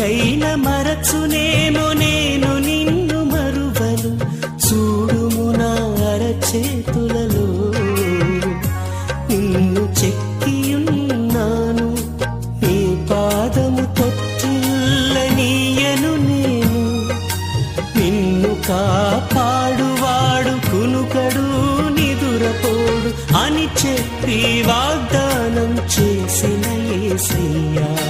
అయిన మరచునేమో నేను నిన్ను మరువను. చూడుము నా అరచేతులలో. నిన్ను చెక్కియున్నాను. నీ పాదము తొట్టిల్లనీయను నేను. నిన్ను కాపాడువాడు కునుకడు నిదురపోడు. అని చెప్పి వాగ్దానం చేసిన ఏసయ్యా.